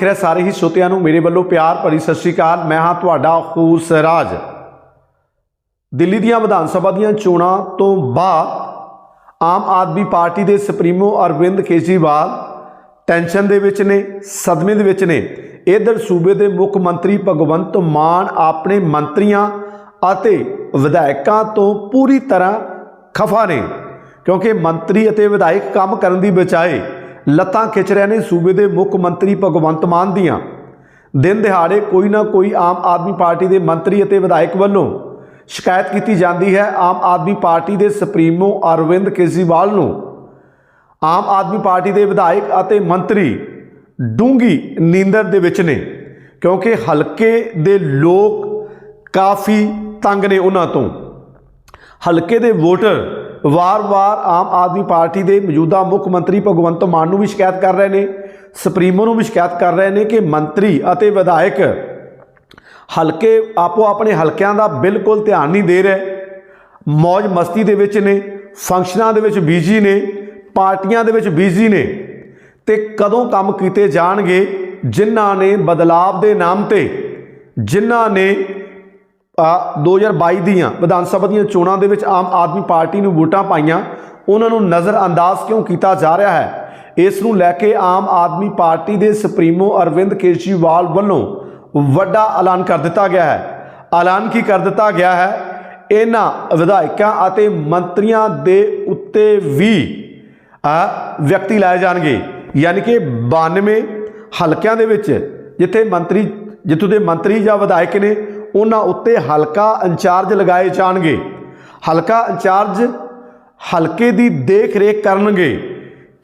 ਦੇਖ ਰਹੇ ਸਾਰੇ ਹੀ ਸਰੋਤਿਆਂ ਨੂੰ, ਮੇਰੇ ਵੱਲੋਂ ਪਿਆਰ ਭਰੀ ਸਤਿ ਸ਼੍ਰੀ ਅਕਾਲ। ਮੈਂ ਹਾਂ ਤੁਹਾਡਾ ਖੂਰ ਸਰਾਜ ਦਿੱਲੀ ਦੀਆਂ ਵਿਧਾਨ ਸਭਾ ਦੀਆਂ ਚੋਣਾਂ ਤੋਂ ਬਾਅਦ ਆਮ ਆਦਮੀ ਪਾਰਟੀ ਦੇ ਸੁਪਰੀਮੋ ਅਰਵਿੰਦ ਕੇਜਰੀਵਾਲ ਟੈਨਸ਼ਨ ਦੇ ਵਿੱਚ ਨੇ, ਸਦਮੇ ਦੇ ਵਿੱਚ ਨੇ। ਇਧਰ ਸੂਬੇ ਦੇ ਮੁੱਖ ਮੰਤਰੀ ਭਗਵੰਤ ਮਾਨ ਆਪਣੇ ਮੰਤਰੀਆਂ ਅਤੇ ਵਿਧਾਇਕਾਂ ਤੋਂ ਪੂਰੀ ਤਰ੍ਹਾਂ ਖਫਾ ਨੇ, ਕਿਉਂਕਿ ਮੰਤਰੀ ਅਤੇ ਵਿਧਾਇਕ ਕੰਮ ਕਰਨ ਦੀ ਬਜਾਏ ਲੱਤਾਂ ਖਿੱਚ ਰਹੇ ਨੇ ਸੂਬੇ ਦੇ ਮੁੱਖ ਮੰਤਰੀ ਭਗਵੰਤ ਮਾਨ ਦੀਆਂ। ਦਿਨ ਦਿਹਾੜੇ ਕੋਈ ਨਾ ਕੋਈ ਆਮ ਆਦਮੀ ਪਾਰਟੀ ਦੇ ਮੰਤਰੀ ਅਤੇ ਵਿਧਾਇਕ ਵੱਲੋਂ ਸ਼ਿਕਾਇਤ ਕੀਤੀ ਜਾਂਦੀ ਹੈ ਆਮ ਆਦਮੀ ਪਾਰਟੀ ਦੇ ਸੁਪਰੀਮੋ ਅਰਵਿੰਦ ਕੇਜਰੀਵਾਲ ਨੂੰ। ਆਮ ਆਦਮੀ ਪਾਰਟੀ ਦੇ ਵਿਧਾਇਕ ਅਤੇ ਮੰਤਰੀ ਡੂੰਗੀ ਨੀਂਦਰ ਦੇ ਵਿੱਚ ਨੇ, ਕਿਉਂਕਿ ਹਲਕੇ ਦੇ ਲੋਕ ਕਾਫੀ ਤੰਗ ਨੇ ਉਹਨਾਂ ਤੋਂ। ਹਲਕੇ ਦੇ ਵੋਟਰ ਵਾਰ-ਵਾਰ ਆਮ ਆਦਮੀ ਪਾਰਟੀ ਦੇ ਮੌਜੂਦਾ ਮੁੱਖ ਮੰਤਰੀ ਭਗਵੰਤ ਮਾਨ ਨੂੰ ਵੀ ਸ਼ਿਕਾਇਤ ਕਰ ਰਹੇ ਨੇ। ਸੁਪਰੀਮੋ ਨੂੰ ਵੀ ਸ਼ਿਕਾਇਤ ਕਰ ਰਹੇ ਨੇ ਕਿ ਮੰਤਰੀ ਅਤੇ ਵਿਧਾਇਕ ਹਲਕੇ ਆਪੋ ਆਪਣੇ ਹਲਕਿਆਂ ਦਾ ਬਿਲਕੁਲ ਧਿਆਨ ਨਹੀਂ ਦੇ ਰਹੇ। ਮौज ਮਸਤੀ ਦੇ ਵਿੱਚ ਨੇ, ਫੰਕਸ਼ਨਾਂ ਦੇ ਵਿੱਚ ਬਿਜ਼ੀ ਨੇ, ਪਾਰਟੀਆਂ ਦੇ ਵਿੱਚ ਬਿਜ਼ੀ ਨੇ ਤੇ ਕਦੋਂ ਕੰਮ ਕੀਤੇ ਜਾਣਗੇ, ਜਿਨ੍ਹਾਂ ਨੇ ਬਦਲਾਵ ਦੇ ਨਾਮ ਤੇ, ਜਿਨ੍ਹਾਂ ਨੇ 2022 ਦੀਆਂ ਵਿਧਾਨ ਸਭਾ ਦੀਆਂ ਚੋਣਾਂ ਦੇ ਵਿੱਚ ਆਮ ਆਦਮੀ ਪਾਰਟੀ ਨੂੰ ਵੋਟਾਂ ਪਾਈਆਂ, ਉਹਨਾਂ ਨੂੰ ਨਜ਼ਰਅੰਦਾਜ਼ ਕਿਉਂ ਕੀਤਾ ਜਾ ਰਿਹਾ ਹੈ? ਇਸ ਨੂੰ ਲੈ ਕੇ ਆਮ ਆਦਮੀ ਪਾਰਟੀ ਦੇ ਸੁਪਰੀਮੋ ਅਰਵਿੰਦ ਕੇਜਰੀਵਾਲ ਵੱਲੋਂ ਵੱਡਾ ਐਲਾਨ ਕਰ ਦਿੱਤਾ ਗਿਆ ਹੈ। ਐਲਾਨ ਕੀ ਕਰ ਦਿੱਤਾ ਗਿਆ ਹੈ? ਇਹਨਾਂ ਵਿਧਾਇਕਾਂ ਅਤੇ ਮੰਤਰੀਆਂ ਦੇ ਉੱਤੇ ਵੀ ਆ ਵਿਅਕਤੀ ਲਾਏ ਜਾਣਗੇ। ਯਾਨੀ ਕਿ 92 ਹਲਕਿਆਂ ਦੇ ਵਿੱਚ, ਜਿੱਥੇ ਮੰਤਰੀ, ਜਿੱਥੋਂ ਦੇ ਮੰਤਰੀ ਜਾਂ ਵਿਧਾਇਕ ਨੇ ਉਹਨਾਂ ਉੱਤੇ ਹਲਕਾ ਇੰਚਾਰਜ ਲਗਾਏ ਜਾਣਗੇ। ਹਲਕਾ ਇੰਚਾਰਜ ਹਲਕੇ ਦੀ ਦੇਖ ਰੇਖ ਕਰਨਗੇ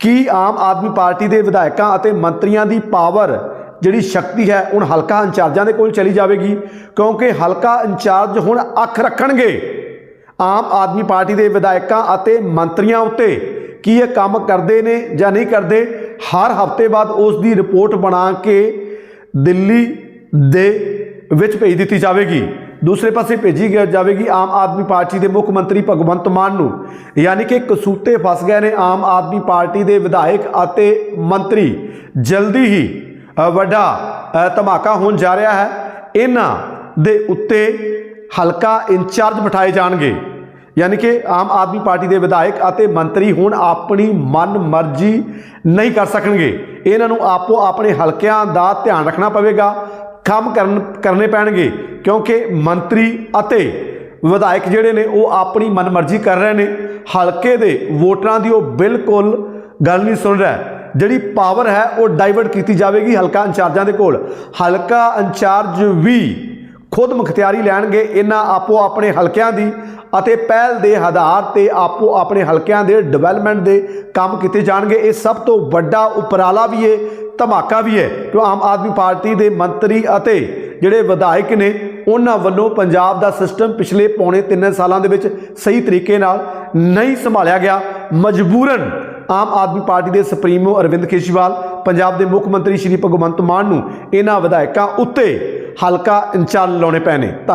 ਕੀ ਆਮ ਆਦਮੀ ਪਾਰਟੀ ਦੇ ਵਿਧਾਇਕਾਂ ਅਤੇ ਮੰਤਰੀਆਂ ਦੀ ਪਾਵਰ ਜਿਹੜੀ ਸ਼ਕਤੀ ਹੈ, ਹੁਣ ਹਲਕਾ ਇੰਚਾਰਜਾਂ ਦੇ ਕੋਲ ਚਲੀ ਜਾਵੇਗੀ, ਕਿਉਂਕਿ ਹਲਕਾ ਇੰਚਾਰਜ ਹੁਣ ਅੱਖ ਰੱਖਣਗੇ। ਆਮ ਆਦਮੀ ਪਾਰਟੀ ਦੇ ਵਿਧਾਇਕਾਂ ਅਤੇ ਮੰਤਰੀਆਂ ਉੱਤੇ ਕੀ ਇਹ ਕੰਮ ਕਰਦੇ ਨੇ ਜਾਂ ਨਹੀਂ ਕਰਦੇ, ਹਰ ਹਫ਼ਤੇ ਬਾਅਦ ਉਸ ਦੀ ਰਿਪੋਰਟ ਬਣਾ ਕੇ ਦਿੱਲੀ ਦੇ ਵਿੱਚ ਭੇਜ ਦਿੱਤੀ ਜਾਵੇਗੀ। ਦੂਸਰੇ ਪਾਸੇ ਭੇਜੀ ਜਾਵੇਗੀ ਆਮ ਆਦਮੀ ਪਾਰਟੀ ਦੇ ਮੁੱਖ ਮੰਤਰੀ ਭਗਵੰਤ ਮਾਨ ਨੂੰ। ਯਾਨੀ ਕਿ ਕਸੂਤੇ ਫਸ ਗਏ ਨੇ ਆਮ ਆਦਮੀ ਪਾਰਟੀ ਦੇ ਵਿਧਾਇਕ ਅਤੇ ਮੰਤਰੀ। ਜਲਦੀ ਹੀ ਵੱਡਾ ਧਮਾਕਾ ਹੋਣ ਜਾ ਰਿਹਾ ਹੈ। ਇਹਨਾਂ ਦੇ ਉੱਤੇ ਹਲਕਾ ਇੰਚਾਰਜ ਬਿਠਾਏ ਜਾਣਗੇ। ਯਾਨੀ ਕਿ ਆਮ ਆਦਮੀ ਪਾਰਟੀ ਦੇ ਵਿਧਾਇਕ ਅਤੇ ਮੰਤਰੀ ਹੁਣ ਆਪਣੀ ਮਨ ਮਰਜ਼ੀ ਨਹੀਂ ਕਰ ਸਕਣਗੇ। ਇਹਨਾਂ ਨੂੰ ਆਪੋ ਆਪਣੇ ਹਲਕਿਆਂ ਦਾ ਧਿਆਨ ਰੱਖਣਾ ਪਵੇਗਾ। ਕੰਮ ਕਰਨ, ਕਰਨੇ ਪੈਣਗੇ। ਕਿਉਂਕਿ ਮੰਤਰੀ ਅਤੇ ਵਿਧਾਇਕ ਜਿਹੜੇ ਨੇ, ਉਹ ਆਪਣੀ ਮਨਮਰਜ਼ੀ ਕਰ ਰਹੇ ਨੇ। ਹਲਕੇ ਦੇ ਵੋਟਰਾਂ ਦੀ ਉਹ ਬਿਲਕੁਲ ਗੱਲ ਨਹੀਂ ਸੁਣ ਰਿਹਾ। ਜਿਹੜੀ ਪਾਵਰ ਹੈ, ਉਹ ਡਾਈਵਰਟ ਕੀਤੀ ਜਾਵੇਗੀ ਹਲਕਾ ਇੰਚਾਰਜਾਂ ਦੇ ਕੋਲ। ਹਲਕਾ ਇੰਚਾਰਜ ਵੀ ਖੁਦ ਮੁਖਤਿਆਰੀ ਲੈਣਗੇ ਇਹਨਾਂ ਆਪੋ ਆਪਣੇ ਹਲਕਿਆਂ ਦੀ ਅਤੇ ਪਹਿਲ ਦੇ ਆਧਾਰ ਤੇ ਆਪੋ ਆਪਣੇ ਹਲਕਿਆਂ ਦੇ ਡਿਵੈਲਪਮੈਂਟ ਦੇ ਕੰਮ ਕੀਤੇ ਜਾਣਗੇ। ਇਹ ਸਭ ਤੋਂ ਵੱਡਾ ਉਪਰਾਲਾ ਵੀ ਹੈ ਧਮਾਕਾ ਵੀ ਹੈ ਕਿ ਆਮ ਆਦਮੀ ਪਾਰਟੀ ਦੇ ਮੰਤਰੀ ਅਤੇ ਜਿਹੜੇ ਵਿਧਾਇਕ ਨੇ, ਉਹਨਾਂ ਵੱਲੋਂ ਪੰਜਾਬ ਦਾ ਸਿਸਟਮ ਪਿਛਲੇ ਪੌਣੇ 3 ਸਾਲਾਂ ਦੇ ਵਿੱਚ ਸਹੀ ਤਰੀਕੇ ਨਾਲ ਨਹੀਂ ਸੰਭਾਲਿਆ ਗਿਆ। ਮਜਬੂਰਨ ਆਮ ਆਦਮੀ ਪਾਰਟੀ ਦੇ ਸੁਪਰੀਮੋ ਅਰਵਿੰਦ ਕੇਜਰੀਵਾਲ, ਪੰਜਾਬ ਦੇ ਮੁੱਖ ਮੰਤਰੀ ਸ਼੍ਰੀ ਭਗਵੰਤ ਮਾਨ ਨੂੰ ਇਹਨਾਂ ਵਿਧਾਇਕਾਂ ਉੱਤੇ ਹਲਕਾ ਇੰਚਾਰਜ ਲਾਉਣੇ ਪਏ ਨੇ